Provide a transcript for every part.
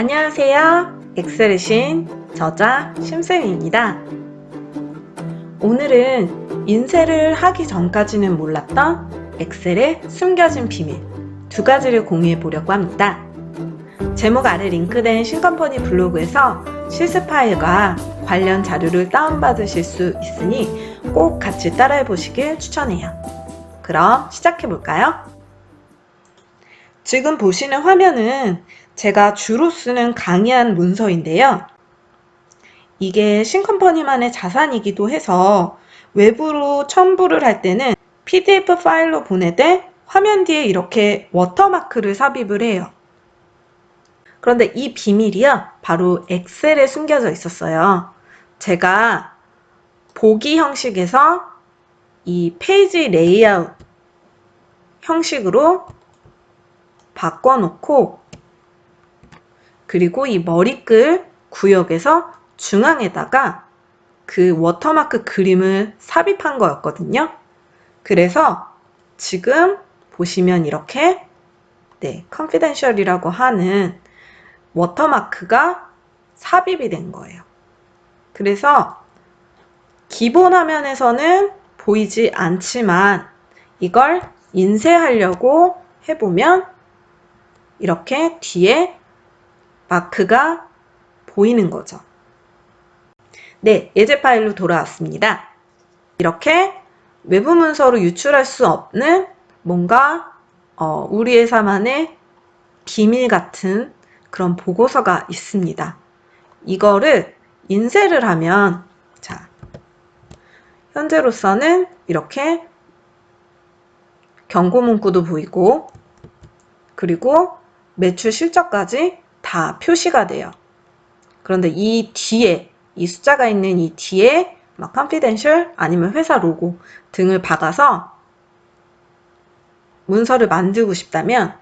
안녕하세요. 엑셀의 신 저자 심쌤입니다. 오늘은 인쇄를 하기 전까지는 몰랐던 엑셀의 숨겨진 비밀 두 가지를 공유해 보려고 합니다. 제목 아래 링크된 신컴퍼니 블로그에서 실습 파일과 관련 자료를 다운받으실 수 있으니 꼭 같이 따라해 보시길 추천해요. 그럼 시작해 볼까요? 지금 보시는 화면은 제가 주로 쓰는 강의한 문서인데요. 이게 신컴퍼니만의 자산이기도 해서 외부로 첨부를 할 때는 PDF 파일로 보내되 화면 뒤에 이렇게 워터마크를 삽입을 해요. 그런데 이 비밀이요. 바로 엑셀에 숨겨져 있었어요. 제가 보기 형식에서 이 페이지 레이아웃 형식으로 바꿔놓고 그리고 이 머리끌 구역에서 중앙에다가 그 워터마크 그림을 삽입한 거였거든요. 그래서 지금 보시면 이렇게 네, 컨피덴셜이라고 하는 워터마크가 삽입이 된 거예요. 그래서 기본 화면에서는 보이지 않지만 이걸 인쇄하려고 해보면 이렇게 뒤에 마크가 보이는 거죠. 네, 예제 파일로 돌아왔습니다. 이렇게 외부 문서로 유출할 수 없는 뭔가 어, 우리 회사만의 비밀 같은 그런 보고서가 있습니다. 이거를 인쇄를 하면 자 현재로서는 이렇게 경고 문구도 보이고 그리고 매출 실적까지 다 표시가 돼요. 그런데 이 뒤에 이 숫자가 있는 이 뒤에 막 confidential 아니면 회사 로고 등을 박아서 문서를 만들고 싶다면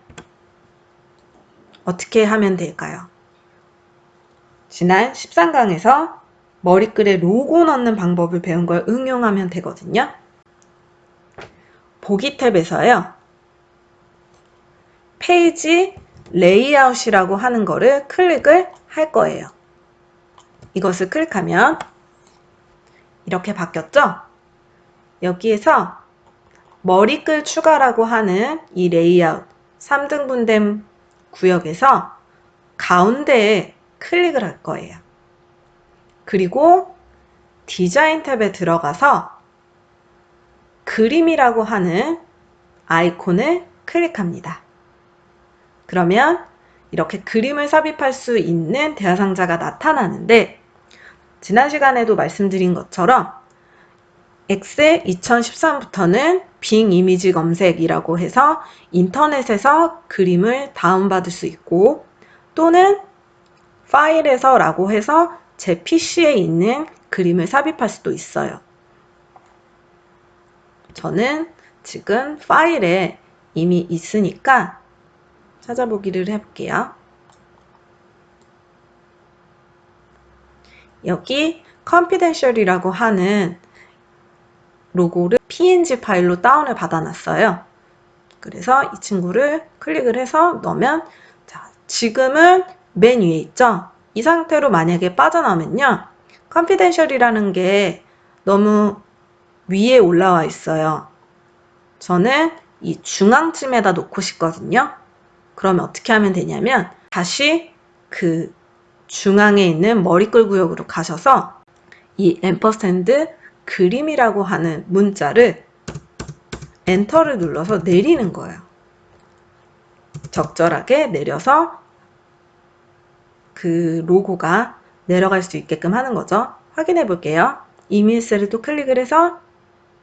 어떻게 하면 될까요? 지난 13강에서 머리글에 로고 넣는 방법을 배운 걸 응용하면 되거든요. 보기 탭에서요. 페이지 레이아웃이라고 하는 거를 클릭을 할 거예요. 이것을 클릭하면 이렇게 바뀌었죠? 여기에서 머리글 추가라고 하는 이 레이아웃 3등분된 구역에서 가운데에 클릭을 할 거예요. 그리고 디자인 탭에 들어가서 그림이라고 하는 아이콘을 클릭합니다. 그러면 이렇게 그림을 삽입할 수 있는 대화상자가 나타나는데 지난 시간에도 말씀드린 것처럼 엑셀 2013부터는 빙 이미지 검색이라고 해서 인터넷에서 그림을 다운받을 수 있고 또는 파일에서 라고 해서 제 PC에 있는 그림을 삽입할 수도 있어요. 저는 지금 파일에 이미 있으니까 찾아보기를 해볼게요. 여기 confidential이라고 하는 로고를 png 파일로 다운을 받아놨어요. 그래서 이 친구를 클릭을 해서 넣으면 자, 지금은 맨 위에 있죠? 이 상태로 만약에 빠져나오면요. confidential이라는 게 너무 위에 올라와 있어요. 저는 이 중앙쯤에다 놓고 싶거든요. 그러면 어떻게 하면 되냐면 다시 그 중앙에 있는 머리끌 구역으로 가셔서 이 앰퍼스탠드 그림이라고 하는 문자를 엔터를 눌러서 내리는 거예요. 적절하게 내려서 그 로고가 내려갈 수 있게끔 하는 거죠. 확인해 볼게요. 이미셀을 또 클릭을 해서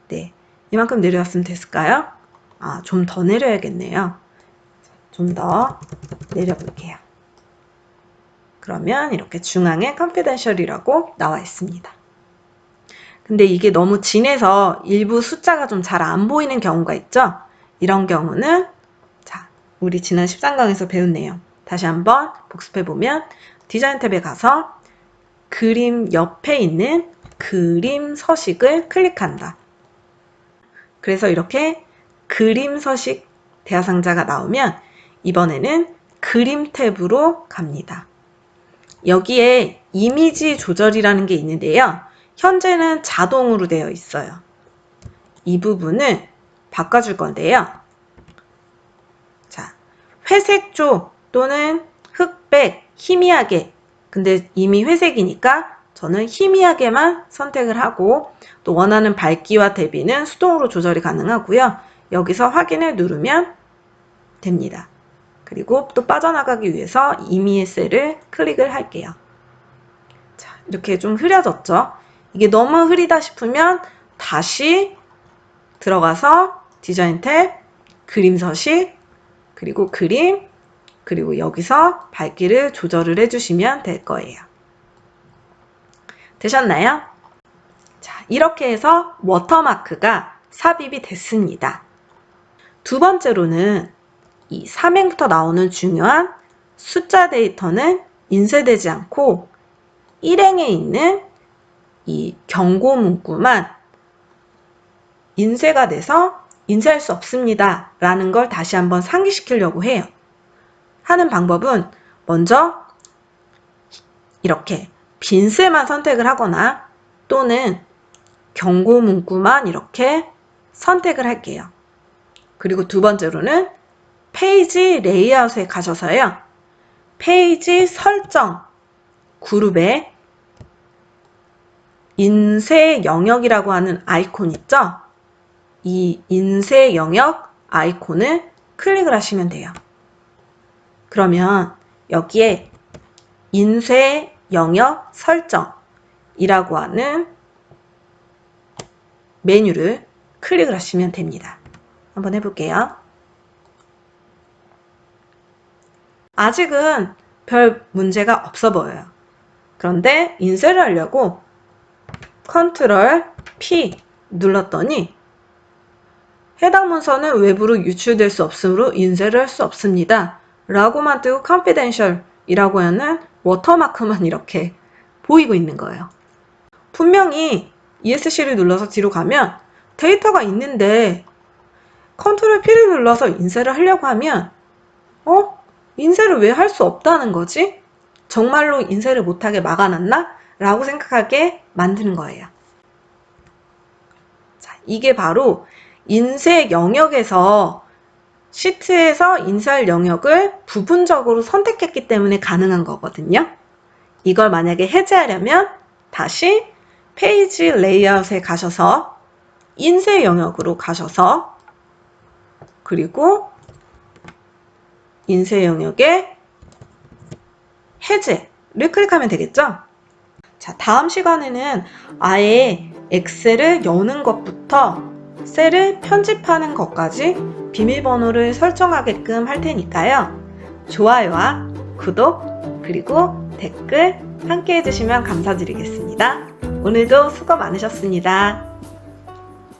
네 이만큼 내려왔으면 됐을까요? 아, 좀 더 내려야겠네요. 좀 더 내려볼게요. 그러면 이렇게 중앙에 confidential이라고 나와 있습니다. 근데 이게 너무 진해서 일부 숫자가 좀 잘 안 보이는 경우가 있죠? 이런 경우는 자, 우리 지난 13강에서 배운 내용 다시 한번 복습해 보면 디자인 탭에 가서 그림 옆에 있는 그림 서식을 클릭한다. 그래서 이렇게 그림 서식 대화상자가 나오면 이번에는 그림 탭으로 갑니다. 여기에 이미지 조절이라는 게 있는데요. 현재는 자동으로 되어 있어요. 이 부분을 바꿔줄 건데요. 자, 회색조 또는 흑백, 희미하게. 근데 이미 회색이니까 저는 희미하게만 선택을 하고 또 원하는 밝기와 대비는 수동으로 조절이 가능하고요. 여기서 확인을 누르면 됩니다. 그리고 또 빠져나가기 위해서 임의의 셀을 클릭을 할게요. 자, 이렇게 좀 흐려졌죠? 이게 너무 흐리다 싶으면 다시 들어가서 디자인 탭, 그림 서식, 그리고 그림, 그리고 여기서 밝기를 조절을 해주시면 될 거예요. 되셨나요? 자, 이렇게 해서 워터마크가 삽입이 됐습니다. 두 번째로는 이 3행부터 나오는 중요한 숫자 데이터는 인쇄되지 않고 1행에 있는 이 경고 문구만 인쇄가 돼서 인쇄할 수 없습니다. 라는 걸 다시 한번 상기시키려고 해요. 하는 방법은 먼저 이렇게 빈 셀만 선택을 하거나 또는 경고 문구만 이렇게 선택을 할게요. 그리고 두 번째로는 페이지 레이아웃에 가셔서요. 페이지 설정 그룹에 인쇄 영역이라고 하는 아이콘 있죠? 이 인쇄 영역 아이콘을 클릭을 하시면 돼요. 그러면 여기에 인쇄 영역 설정이라고 하는 메뉴를 클릭을 하시면 됩니다. 한번 해볼게요. 아직은 별 문제가 없어 보여요. 그런데 인쇄를 하려고 컨트롤 P 눌렀더니 해당 문서는 외부로 유출될 수 없으므로 인쇄를 할 수 없습니다. 라고만 뜨고 confidential 이라고 하는 워터마크만 이렇게 보이고 있는 거예요. 분명히 ESC를 눌러서 뒤로 가면 데이터가 있는데 컨트롤 P를 눌러서 인쇄를 하려고 하면 어? 인쇄를 왜 할 수 없다는 거지? 정말로 인쇄를 못하게 막아놨나? 라고 생각하게 만드는 거예요. 자, 이게 바로 인쇄 영역에서 시트에서 인쇄할 영역을 부분적으로 선택했기 때문에 가능한 거거든요. 이걸 만약에 해제하려면 다시 페이지 레이아웃에 가셔서 인쇄 영역으로 가셔서 그리고 인쇄 영역에 해제를 클릭하면 되겠죠? 자, 다음 시간에는 아예 엑셀을 여는 것부터 셀을 편집하는 것까지 비밀번호를 설정하게끔 할 테니까요. 좋아요와 구독, 그리고 댓글 함께 해주시면 감사드리겠습니다. 오늘도 수고 많으셨습니다.